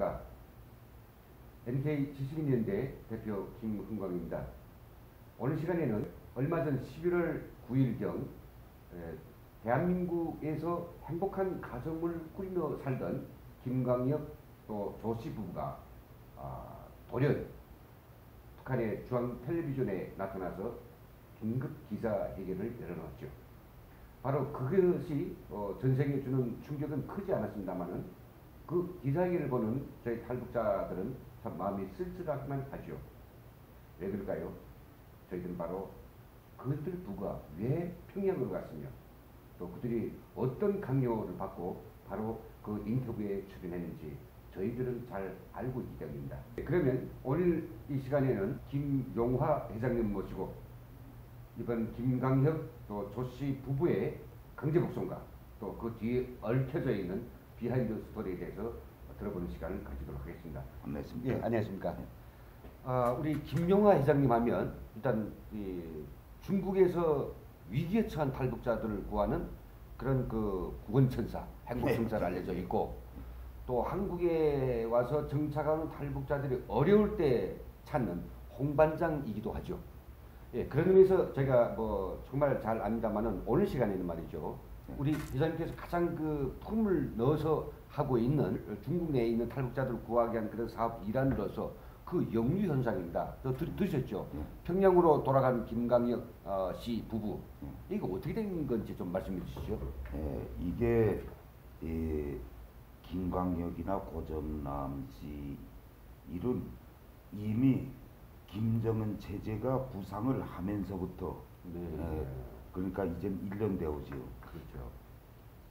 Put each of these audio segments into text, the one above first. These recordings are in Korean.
안녕하십니까 NK 지식인연대 대표 김흥광입니다. 오늘 시간에는 얼마 전 11월 9일경 대한민국에서 행복한 가정을 꾸리며 살던 김광혁 또 조씨 부부가 아, 돌연 북한의 중앙 텔레비전에 나타나서 긴급 기자회견을 열어놓았죠. 바로 그것이 어, 전생에 주는 충격은 크지 않았습니다만은 그 기자회견을 보는 저희 탈북자들은 참 마음이 쓸쓸하기만 하죠. 왜 그럴까요? 저희들은 바로 그들 부가 왜 평양으로 갔으며 또 그들이 어떤 강요를 받고 바로 그 인터뷰에 출연했는지 저희들은 잘 알고 있기 때문입니다. 그러면 오늘 이 시간에는 김용화 회장님 모시고 이번 김강혁 또 조씨 부부의 강제 복송과 또 그 뒤에 얽혀져 있는 비하인드 스토리에 대해서 들어보는 시간을 가지도록 하겠습니다. 안녕하십니까. 예, 안녕하십니까. 아, 우리 김용화 회장님 하면 일단 이 중국에서 위기에 처한 탈북자들을 구하는 그런 그 구원천사, 행복천사를 네. 알려져 있고 또 한국에 와서 정착하는 탈북자들이 어려울 때 찾는 홍반장이기도 하죠. 예, 그런 의미에서 제가 뭐 정말 잘 압니다만은 오늘 시간에는 말이죠. 우리 회장님께서 가장 그 품을 넣어서 하고 있는 중국 내에 있는 탈북자들을 구하기 위한 그런 사업 일환으로서 그 영유 현상입니다. 저 들, 들으셨죠? 네. 평양으로 돌아간 김강혁 어, 씨 부부. 이거 어떻게 된 건지 좀 말씀해 주시죠. 예, 이게 이 김광혁이나 고정남 씨 일은 이미 김정은 체제가 부상을 하면서부터 네. 예, 그러니까 이제 1년 되오지요. 그렇죠.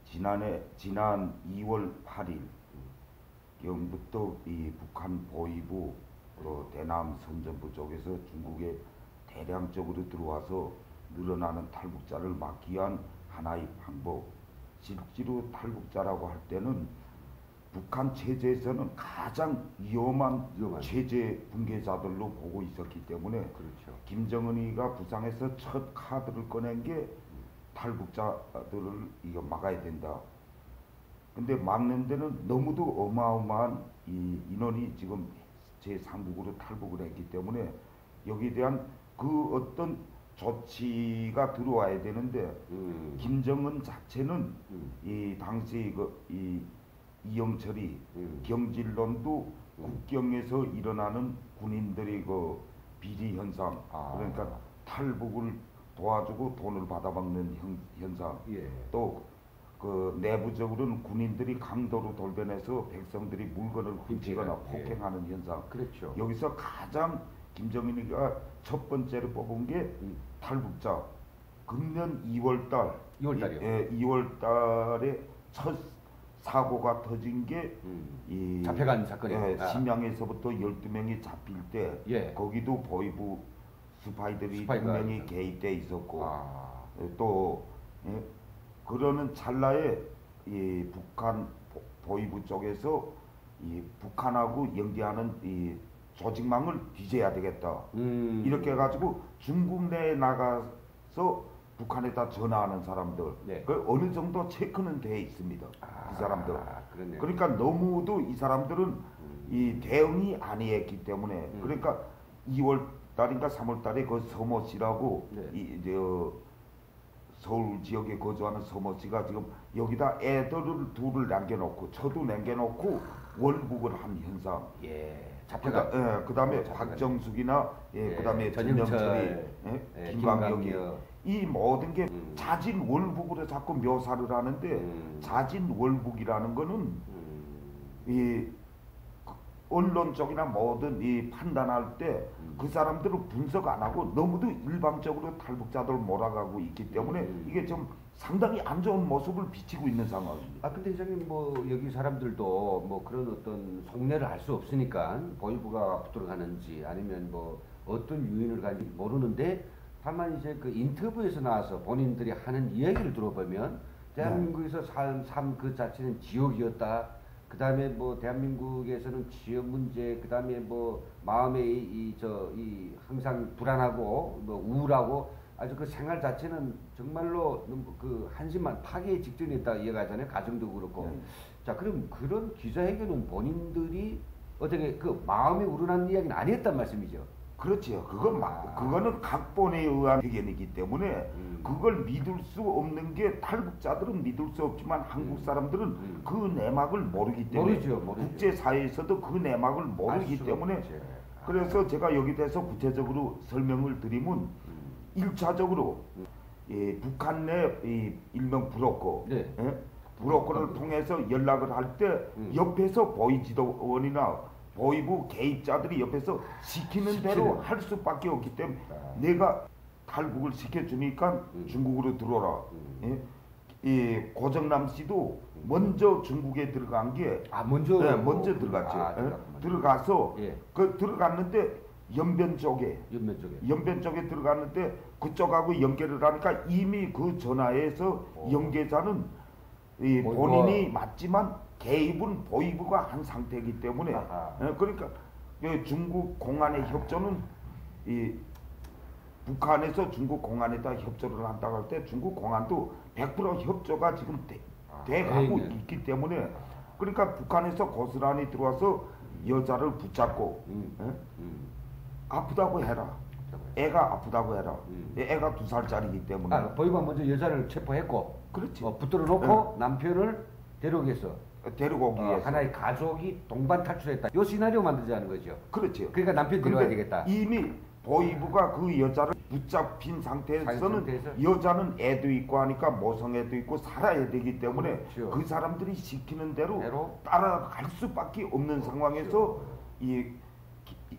지난해 지난 2월 8일 경부터 이 북한 보위부 또 대남 선전부 쪽에서 중국에 대량적으로 들어와서 늘어나는 탈북자를 막기 위한 하나의 방법. 실제로 탈북자라고 할 때는 북한 체제에서는 가장 위험한 위험한. 체제 붕괴자들로 보고 있었기 때문에 그렇죠. 김정은이가 부상에서 첫 카드를 꺼낸 게 탈북자들을 이거 막아야 된다. 근데 막는 데는 너무도 어마어마한 이 인원이 지금 제3국으로 탈북을 했기 때문에 여기에 대한 그 어떤 조치가 들어와야 되는데 음. 김정은 자체는 음. 이 당시 그 이 이영철이 음. 경질론도 음. 국경에서 일어나는 군인들의 그 비리 현상 아. 그러니까 탈북을 도와주고 돈을 받아먹는 현, 현상 예. 또그 내부적으로는 군인들이 강도로 돌변해서 백성들이 물건을 훔치거나 예. 폭행하는 현상 그렇죠. 여기서 가장 김정은이가 첫 번째로 뽑은 게 음. 탈북자 금년 2월달 2월 달이요? 예, 2월달에 첫 사고가 터진 게 음. 이 잡혀간 사건이요? 예, 아. 심양에서부터 12명이 잡힐 때 예. 거기도 보이부 스파이들이 분명히. 개입돼 있었고 아. 예, 또 예, 그러는 찰나에 이 북한 보- 보이부 쪽에서 이 북한하고 연계하는 이 조직망을 뒤져야 되겠다. 음. 이렇게 해가지고 중국 내에 나가서 북한에다 전화하는 사람들 네. 그 어느 정도 체크는 돼 있습니다. 아, 이 사람들. 그러네요. 그러니까 너무도 이 사람들은 음. 이 대응이 아니했기 때문에 음. 그러니까 2월 달인가 3월 달에 그 서모 씨라고 네. 이 저 서울 지역에 거주하는 서모 씨가 지금 여기다 애들을 둘을 남겨놓고 저도 남겨놓고 월북을 한 현상. 예. 그다, 잡혀가. 예, 그다음에 잡혀가. 박정숙이나 예, 예, 그다음에 전영철, 전영철이 예, 예, 김광혁이 김광혁. 이 모든 게 음. 자진 월북으로 자꾸 묘사를 하는데 음. 자진 월북이라는 거는 음. 이 언론 쪽이나 뭐든 이 판단할 때 음. 그 사람들은 분석 안 하고 너무도 일방적으로 탈북자들 몰아가고 있기 때문에 음. 이게 좀 상당히 안 좋은 모습을 비치고 있는 상황입니다. 아 근데 회장님 뭐 여기 사람들도 뭐 그런 어떤 속내를 알 수 없으니까 보이부가 붙들어 가는지 아니면 뭐 어떤 유인을 가는지 모르는데 다만 이제 그 인터뷰에서 나와서 본인들이 하는 이야기를 들어보면 대한민국에서 삶그 자체는 지옥이었다. 그 다음에 뭐 대한민국에서는 지역 문제, 그 다음에 뭐 마음에 이 저 이 항상 불안하고 뭐 우울하고 아주 그 생활 자체는 정말로 그 한심한 파괴 직전에 있다 이해가잖아요. 가정도 그렇고. 네. 자, 그럼 그런 기자회견은 본인들이 어떻게 그 마음에 우러난 이야기는 아니었단 말씀이죠. 그렇지요. 그건 마, 아. 그거는 각본에 의한 의견이기 때문에 음. 그걸 믿을 수 없는 게 탈북자들은 믿을 수 없지만 한국 사람들은 음. 그 내막을 모르기 때문에 모르죠, 모르죠. 국제 사회에서도 그 내막을 알 모르기 때문에 없지. 아. 그래서 제가 여기 대해서 구체적으로 설명을 드리면 음. 일차적으로 이 북한 내이 일명 브로커 네. 예? 브로커를 통해서 연락을 할때 음. 옆에서 보이 지도원이나 보이부 개입자들이 옆에서 시키는 대로 시키는. 할 수밖에 없기 때문에 아. 내가 탈북을 시켜주니까 음. 중국으로 들어오라. 음. 예? 이 고정남 씨도 먼저 중국에 들어간 게 아, 먼저 네, 먼저 들어갔죠. 아, 예? 들어가서 예. 그 들어갔는데 연변 쪽에 옆면 쪽에. 연변 쪽에 들어갔는데 그쪽하고 연결을 하니까 이미 그 전화에서 어. 연계자는 이 보이부가- 본인이 맞지만 개입은 보이부가 한 상태이기 때문에 아하. 예, 그러니까 이 중국 공안의 협조는 이 북한에서 중국 공안에다 협조를 한다고 할 때 중국 공안도 100% 협조가 지금 돼, 아, 돼가고 네, 네. 있기 때문에 그러니까 북한에서 고스란히 들어와서 여자를 붙잡고 음. 예? 음. 아프다고 해라. 애가 아프다고 해라. 음. 애가 두 살짜리기 때문에. 아, 보이가 먼저 여자를 체포했고 그렇지. 어, 붙들어 놓고 남편을 위해서 데리고 오기 어, 위해서. 하나의 가족이 동반 탈출했다. 요 시나리오 만들자는 거죠. 그렇지. 그러니까 남편 데려와야 되겠다. 이미 보이부가 그 여자를 붙잡힌 상태에서는 상태에서? 여자는 애도 있고 하니까 모성애도 있고 살아야 되기 때문에 그렇죠. 그 사람들이 시키는 대로? 따라갈 수밖에 없는 상황에서 이 기-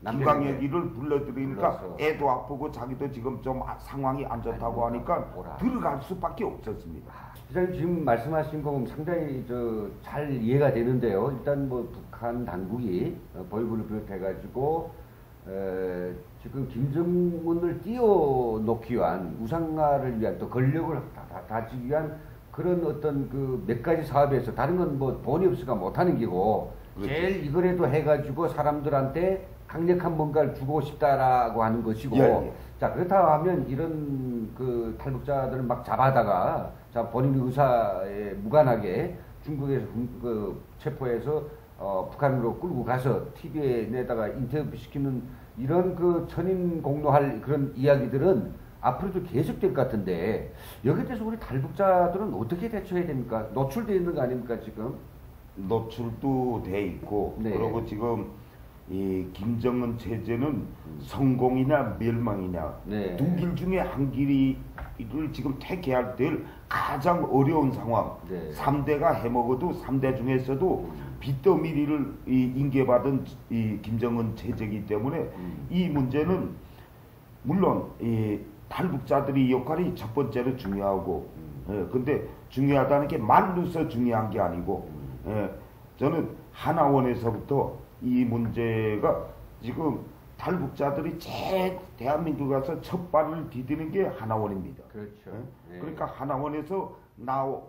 김광혁이를 불러들이니까. 애도 아프고 자기도 지금 좀 아- 상황이 안 좋다고 안 하니까. 들어갈 수밖에 없었습니다. 기자님 지금 말씀하신 거 보면 상당히 저 잘 이해가 되는데요. 일단 뭐 북한 당국이 어, 보이부를 비롯해 가지고 에, 지금 김정은을 띄워놓기 위한 우상화를 위한 또 권력을 다, 다, 다 지기 위한 그런 어떤 그 몇 가지 사업에서 다른 건 뭐 돈이 없으니까 못하는 기고 그렇죠. 제일 이거라도 해가지고 사람들한테 강력한 뭔가를 주고 싶다라고 하는 것이고 예, 예. 자 그렇다 하면 이런 그 탈북자들을 막 잡아다가 자 본인 의사에 무관하게 중국에서 금- 그 체포해서 어, 북한으로 끌고 가서 TV에 내다가 인터뷰 시키는 이런 그 천인 공노할 그런 이야기들은 앞으로도 계속될 것 같은데 여기에 대해서 우리 탈북자들은 어떻게 대처해야 됩니까? 노출되어 있는 거 아닙니까 지금? 노출도 돼 있고 네. 그리고 지금 이 김정은 체제는 성공이냐 멸망이냐 네. 두길 중에 한 길을 지금 택해야 될 가장 어려운 상황. 네. 삼대가 해먹어도 삼대 중에서도 빚더미리를 이 인계받은 이 김정은 체제이기 때문에 음. 이 문제는 물론 이 탈북자들의 역할이 첫 번째로 중요하고 예, 근데 중요하다는 게 말로서 중요한 게 아니고 예, 저는 하나원에서부터 이 문제가 지금 탈북자들이 제일 대한민국 가서 첫 발을 디디는 게 하나원입니다. 그렇죠. 예? 네. 그러니까 하나원에서 나올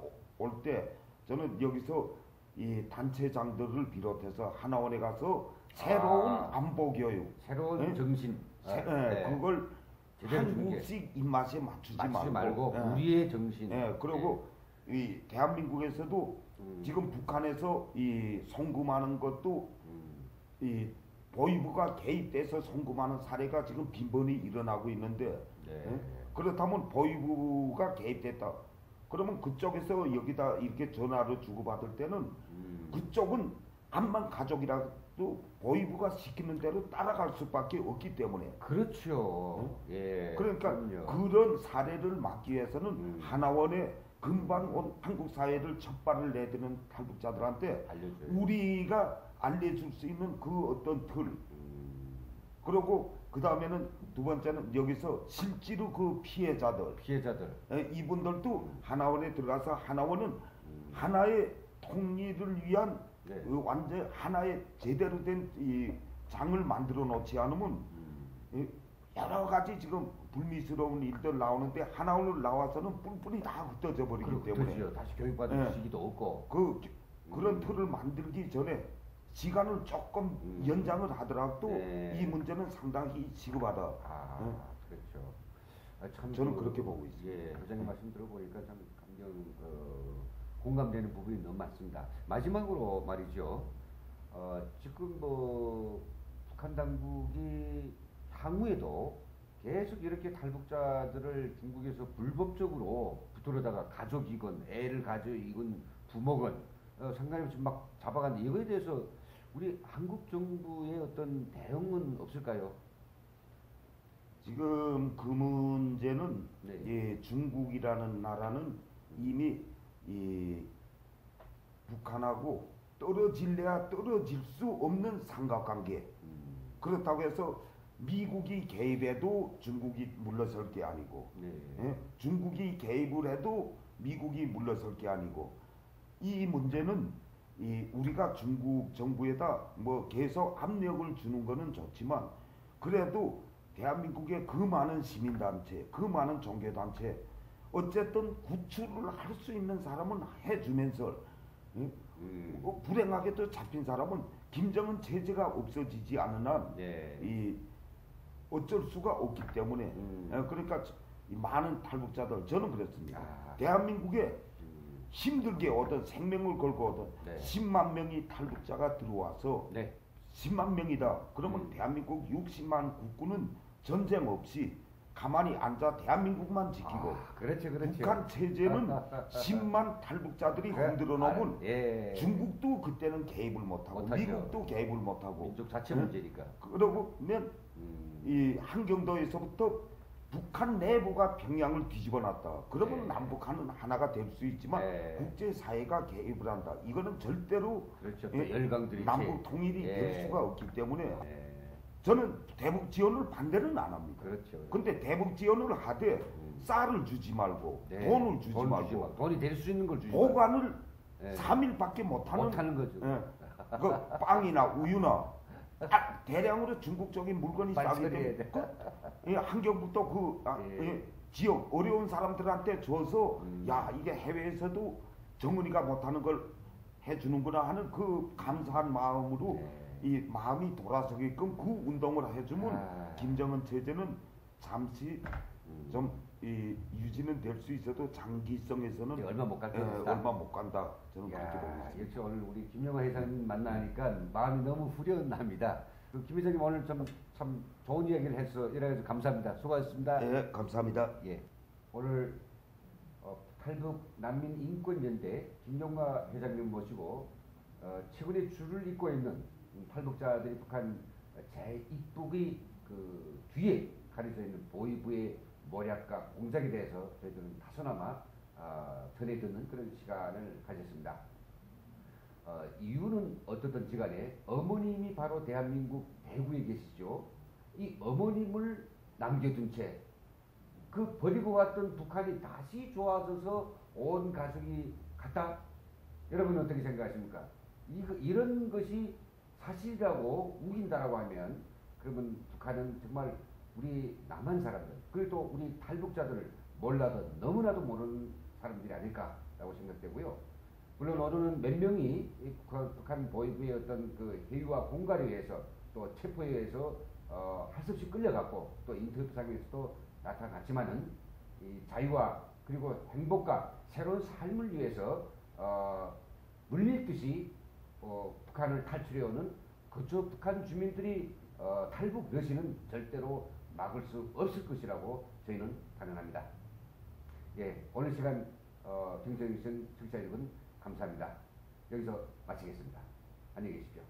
때 저는 여기서 이 단체장들을 비롯해서 하나원에 가서 새로운 아. 안보 교육, 새로운 네? 정신 새- 아, 예, 네. 그걸. 한국식 입맛에 맞추지, 맞추지 말고 예. 우리의 정신. 예, 그리고 이 대한민국에서도 음. 지금 북한에서 이 송금하는 것도 음, 이 보이부가 개입돼서 송금하는 사례가 지금 빈번히 일어나고 있는데 네. 예? 그렇다면 보이부가 개입됐다. 그러면 그쪽에서 여기다 이렇게 전화를 주고받을 때는 음. 그쪽은 암만 가족이라 도 보이부가 시키는 대로 따라갈 수밖에 없기 때문에 그렇죠. 예. 그러니까 그럼요. 그런 사례를 막기 위해서는 음. 하나원에 금방 온 한국 사회를 첫 발을 내드는 탈북자들한테 알려줘요. 우리가 알려줄 수 있는 그 어떤 틀 음, 그리고 그 다음에는 두 번째는 여기서 실제로 그 피해자들 피해자들. 에, 이분들도 하나원에 들어가서 하나원은 음. 하나의 통일을 위한 네. 그 완전 하나의 제대로 된 이 장을 만들어 놓지 않으면 음, 이 여러 가지 지금 불미스러운 일들 나오는데 하나원을 나와서는 뿔뿔이 다 흩어져 버리기 때문에 그렇죠. 다시 교육받을 예. 시기도 없고. 그 그런 음. 틀을 만들기 전에 시간을 조금 음. 연장을 하더라도 네. 이 문제는 상당히 시급하다. 아, 네. 그렇죠. 아, 참 저는 그, 그렇게 보고 있습니다. 예, 회장님 말씀 들어보니까 참 감정 그, 공감되는 부분이 너무 많습니다. 마지막으로 말이죠. 어, 지금 뭐 북한 당국이 향후에도 계속 이렇게 탈북자들을 중국에서 불법적으로 붙들어다가 가족이건 애를 가져이건 부모건 어, 지금 막 잡아가는데 이거에 대해서 우리 한국 정부의 어떤 대응은 없을까요? 지금 그 문제는 네. 예, 중국이라는 나라는 이미 이 북한하고 떨어질래야 떨어질 수 없는 삼각관계. 음, 그렇다고 해서 미국이 개입해도 중국이 물러설 게 아니고 네. 예? 중국이 개입을 해도 미국이 물러설 게 아니고 이 문제는 이 우리가 중국 정부에다 뭐 계속 압력을 주는 거는 좋지만 그래도 대한민국의 그 많은 시민단체, 그 많은 종교단체 어쨌든 구출을 할 수 있는 사람은 해주면서 예? 음, 어, 불행하게 또 잡힌 사람은 김정은 체제가 없어지지 않은 한 네. 이 어쩔 수가 없기 때문에 음. 예, 그러니까 이 많은 탈북자들 저는 그렇습니다. 아. 대한민국에 음, 힘들게 얻은 생명을 걸고 얻은 네. 10만 명이 탈북자가 들어와서 네. 10만 명이다. 그러면 음. 대한민국 60만 국군은 전쟁 없이 가만히 앉아 대한민국만 지키고 아, 그렇죠, 그렇죠. 북한 체제는 10만 탈북자들이 그래, 흔들어 놓으면 아, 예. 중국도 그때는 개입을 못하고 못하죠. 미국도 개입을 못하고 민족 자체 응? 문제니까. 그러고면 음, 이 한경도에서부터 북한 내부가 평양을 뒤집어 놨다. 그러면 네. 남북한은 하나가 될 수 있지만 네. 국제 사회가 개입을 한다. 이거는 절대로 그렇죠. 또 예, 열강들이 남북 통일이 예. 될 수가 없기 때문에 예. 저는 대북 지원을 반대는 안 합니다. 그렇죠. 근데 대북 지원을 하되 음. 쌀을 주지 말고 네. 돈을 주지 돈 말고 마- 돈이 될 수 있는 걸 주지 보관을 예. 3일밖에 못하는 못하는 거죠. 예. 그 빵이나 우유나 아, 대량으로 중국적인 물건이 싸기 때문에 돼. 그, 예, 한경부터 그 아, 예. 예, 지역 어려운 사람들한테 줘서 음. 야 이게 해외에서도 정은이가 못하는 걸 해주는구나 하는 그 감사한 마음으로 네. 이 마음이 돌아서게끔 그 운동을 해주면 아. 김정은 체제는 잠시 음. 좀이 유지는 될 수 있어도 장기성에서는 얼마 못갈 예, 것이다. 얼마 못 간다 저는 그렇게 보고 야, 있습니다. 역시 오늘 우리 김영하 회장님 만나니까 마음이 너무 후련합니다. 그 김 회장님 오늘 좀 참 좋은 이야기를 해서 이래서 감사합니다. 수고하셨습니다. 예, 감사합니다. 예. 오늘 어, 탈북 난민 인권연대 김용화 회장님 모시고 어, 최근에 줄을 잇고 있는 음, 탈북자들이 북한 제2북의 그 뒤에 가려져 있는 보위부의 모략과 공작에 대해서 저희들은 다소나마 어, 전해 듣는 그런 시간을 가졌습니다. 어, 이유는 어떻든지 간에 어머님이 바로 대한민국 대구에 계시죠. 이 어머님을 남겨둔 채 그 버리고 왔던 북한이 다시 좋아져서 온 가족이 갔다? 여러분 어떻게 생각하십니까? 이, 이런 것이 사실이라고 우긴다라고 하면 그러면 북한은 정말 우리 남한 사람들 그리고 또 우리 탈북자들을 몰라도 너무나도 모르는 사람들이 아닐까라고 생각되고요. 물론 오늘은 몇 명이 이 북한, 보위부의 어떤 그 해유와 공갈에 의해서 또 체포에 의해서 어, 할 수 없이 끌려갔고 또 인터뷰상에서도 나타났지만은 이 자유와 그리고 행복과 새로운 삶을 위해서 어, 물밀듯이 어, 북한을 탈출해오는 그저 북한 주민들이 어, 탈북 여신은 절대로 막을 수 없을 것이라고 저희는 단언합니다. 예, 오늘 시간 어, 경쟁위선 청취자 여러분 감사합니다. 여기서 마치겠습니다. 안녕히 계십시오.